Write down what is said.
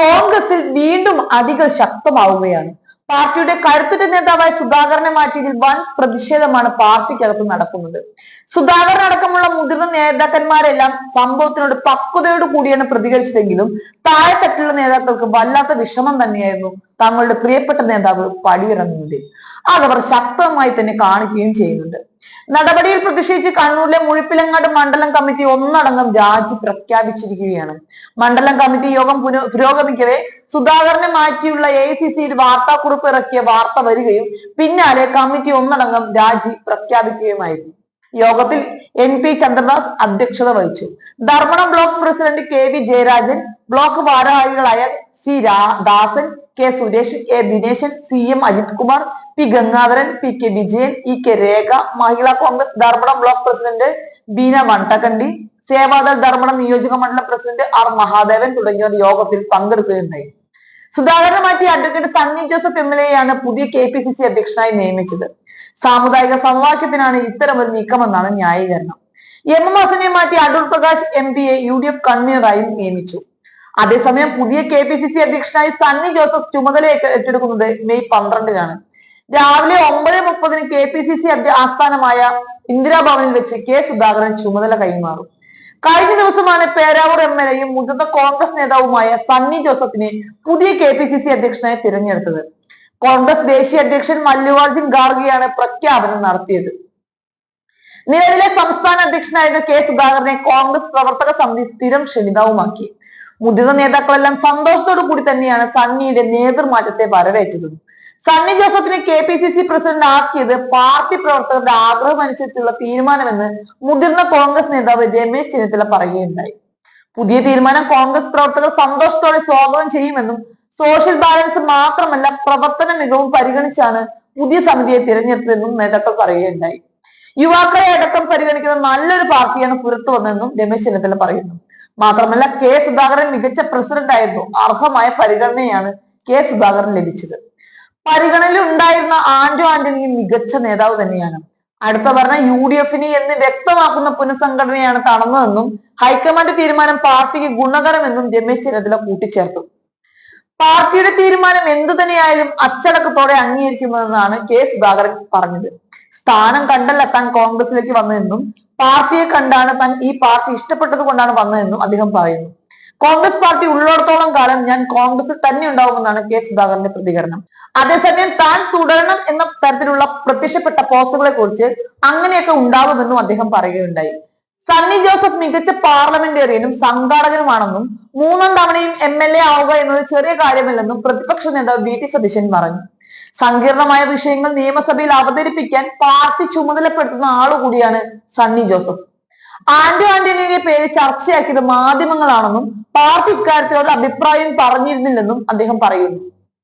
കോൺഗ്രസിൽ വീണ്ടും അധിക ശക്തമാവുകയാണ്. പാർട്ടിയുടെ കരുത്തുറ്റ നേതാവായ സുധാകരനെ മാറ്റിയതിൽ വൻ പ്രതിഷേധമാണ് പാർട്ടിക്കകത്ത് നടക്കുന്നത്. സുധാകരൻ അടക്കമുള്ള മുതിർന്ന നേതാക്കന്മാരെല്ലാം സംഭവത്തിനോട് പക്വതയോട് കൂടിയാണ് പ്രതികരിച്ചതെങ്കിലും താഴെത്തട്ടിലുള്ള നേതാക്കൾക്ക് വല്ലാത്ത വിഷമം തന്നെയായിരുന്നു തങ്ങളുടെ പ്രിയപ്പെട്ട നേതാവ് പടിയിറങ്ങുന്നതിൽ. അതവർ ശക്തമായി തന്നെ കാണിക്കുകയും ചെയ്യുന്നുണ്ട്. നടപടിയിൽ പ്രതിഷേധിച്ച് കണ്ണൂരിലെ മുഴുപ്പിലങ്ങാട് മണ്ഡലം കമ്മിറ്റി ഒന്നടങ്കം രാജി പ്രഖ്യാപിച്ചിരിക്കുകയാണ്. മണ്ഡലം കമ്മിറ്റി യോഗം പുരോഗമിക്കവേ സുധാകരനെ മാറ്റിയുള്ള എ സി സിയിൽ വാർത്താക്കുറിപ്പ് ഇറക്കിയ വാർത്ത വരികയും പിന്നാലെ കമ്മിറ്റി ഒന്നടങ്കം രാജി പ്രഖ്യാപിക്കുകയുമായിരുന്നു. യോഗത്തിൽ എൻ പി ചന്ദ്രദാസ് അധ്യക്ഷത വഹിച്ചു. Dharmadam block president K V Jayarajan block ഭാരവാഹികളായ C Dasan K Suresh A Dineshan C M Ajith Kumar P Gangadharan P K Vijayan E K Rekha Mahila Congress Dharmadam block president Beena Vandakandi Sevadal Dharmadam നിയോജക മണ്ഡലം president R Mahadevan തുടങ്ങിയവർ യോഗത്തിൽ പങ്കെടുക്കുകയുണ്ടായി. സുധാകരൻ മാറ്റി advocate Sunny Joseph M L എയാണ് പുതിയ K P C C അധ്യക്ഷനായി നിയമിച്ചത്. സാമുദായിക സമവാക്യത്തിനാണ് ഇത്തരമൊരു നീക്കമെന്നാണ് ന്യായീകരണം. എം എം ഹസനെ മാറ്റി Adoor Prakash M P U D F F കൺവീനറായും നിയമിച്ചു. അതേസമയം പുതിയ കെ പി സി സി അധ്യക്ഷനായി സണ്ണി ജോസഫ് ചുമതല ഏറ്റെടുക്കുന്നത് മെയ് പന്ത്രണ്ടിനാണ്. രാവിലെ ഒമ്പത് മുപ്പതിന് കെ പി സി സി ആസ്ഥാനമായ ഇന്ദിരാഭവനിൽ വെച്ച് കെ സുധാകരൻ ചുമതല കൈമാറും. കഴിഞ്ഞ ദിവസമാണ് പേരാവൂർ എം എൽ എയും മുതിർന്ന കോൺഗ്രസ് നേതാവുമായ സണ്ണി ജോസഫിനെ പുതിയ കെ പി സി സി അധ്യക്ഷനായി തിരഞ്ഞെടുത്തത്. കോൺഗ്രസ് ദേശീയ അധ്യക്ഷൻ മല്ലികാർജുൻ ഖാർഗെയാണ് പ്രഖ്യാപനം നടത്തിയത്. നിലവിലെ സംസ്ഥാന അധ്യക്ഷനായിരുന്ന കെ സുധാകരനെ കോൺഗ്രസ് പ്രവർത്തക സമിതി സ്ഥിരം ക്ഷണിതാവുമാക്കി. മുതിർന്ന നേതാക്കളെല്ലാം സന്തോഷത്തോടു കൂടി തന്നെയാണ് സണ്ണിയുടെ നേതൃമാറ്റത്തെ വരവേറ്റത്. സണ്ണി ജോസഫിനെ K P C C president ആക്കിയത് പാർട്ടി പ്രവർത്തകരുടെ ആഗ്രഹം അനുസരിച്ചുള്ള തീരുമാനമെന്ന് മുതിർന്ന കോൺഗ്രസ് നേതാവ് രമേശ് ചെന്നിത്തല പറയുകയുണ്ടായി. പുതിയ തീരുമാനം കോൺഗ്രസ് പ്രവർത്തകർ സന്തോഷത്തോടെ സ്വാഗതം ചെയ്യുമെന്നും സോഷ്യൽ ബാലൻസ് മാത്രമല്ല പ്രവർത്തന മികവും പരിഗണിച്ചാണ് പുതിയ സമിതിയെ തിരഞ്ഞെടുത്തതെന്നും നേതാക്കൾ പറയുകയുണ്ടായി. യുവാക്കളെ അടക്കം പരിഗണിക്കുന്ന നല്ലൊരു പാർട്ടിയാണ് പുറത്തു വന്നതെന്നും രമേശ് ചെന്നിത്തല പറയുന്നു. മാത്രമല്ല കെ സുധാകരൻ മികച്ച പ്രസിഡന്റ് ആയിരുന്നു. അർഹമായ പരിഗണനയാണ് കെ സുധാകരൻ ലഭിച്ചത്. പരിഗണനയിൽ ഉണ്ടായിരുന്ന ആന്റോ ആന്റണി മികച്ച നേതാവ് തന്നെയാണ്. അടുത്ത ഭരണ യു ഡി എഫിന് എന്ന് വ്യക്തമാക്കുന്ന പുനഃസംഘടനയാണ് നടന്നതെന്നും ഹൈക്കമാൻഡ് തീരുമാനം പാർട്ടിക്ക് ഗുണകരമെന്നും രമേശ് ചെന്നിത്തല കൂട്ടിച്ചേർത്തു. പാർട്ടിയുടെ തീരുമാനം എന്തു തന്നെയായാലും അച്ചടക്കത്തോടെ അംഗീകരിക്കുമെന്നാണ് കെ സുധാകരൻ പറഞ്ഞത്. സ്ഥാനം കണ്ടല്ല താൻ കോൺഗ്രസിലേക്ക് വന്നതെന്നും പാർട്ടിയെ കണ്ടാണ് താൻ ഈ പാർട്ടി ഇഷ്ടപ്പെട്ടത് കൊണ്ടാണ് വന്നതെന്നും അദ്ദേഹം പറയുന്നു. കോൺഗ്രസ് പാർട്ടി ഉള്ളിടത്തോളം കാലം ഞാൻ കോൺഗ്രസിൽ തന്നെ ഉണ്ടാവുമെന്നാണ് കെ സുധാകരന്റെ പ്രതികരണം. അതേസമയം താൻ തുടരണം എന്ന തരത്തിലുള്ള പ്രത്യക്ഷപ്പെട്ട പോസ്റ്റുകളെ കുറിച്ച് അങ്ങനെയൊക്കെ ഉണ്ടാവുമെന്നും അദ്ദേഹം പറയുകയുണ്ടായി. സണ്ണി ജോസഫ് മികച്ച പാർലമെന്റേറിയനും സംഘാടകനുമാണെന്നും മൂന്നാം തവണയും എം എൽ എ ആവുക എന്നത് ചെറിയ കാര്യമല്ലെന്നും പ്രതിപക്ഷ നേതാവ് വി ടി സതീശൻ പറഞ്ഞു. സങ്കീർണമായ വിഷയങ്ങൾ നിയമസഭയിൽ അവതരിപ്പിക്കാൻ പാർട്ടി ചുമതലപ്പെടുത്തുന്ന ആളുകൂടിയാണ് സണ്ണി ജോസഫ്. ആന്റോ ആന്റണിയുടെ പേര് ചർച്ചയാക്കിയത് മാധ്യമങ്ങളാണെന്നും പാർട്ടി ഇക്കാര്യത്തിലുള്ള അഭിപ്രായം പറഞ്ഞിരുന്നില്ലെന്നും അദ്ദേഹം പറയുന്നു.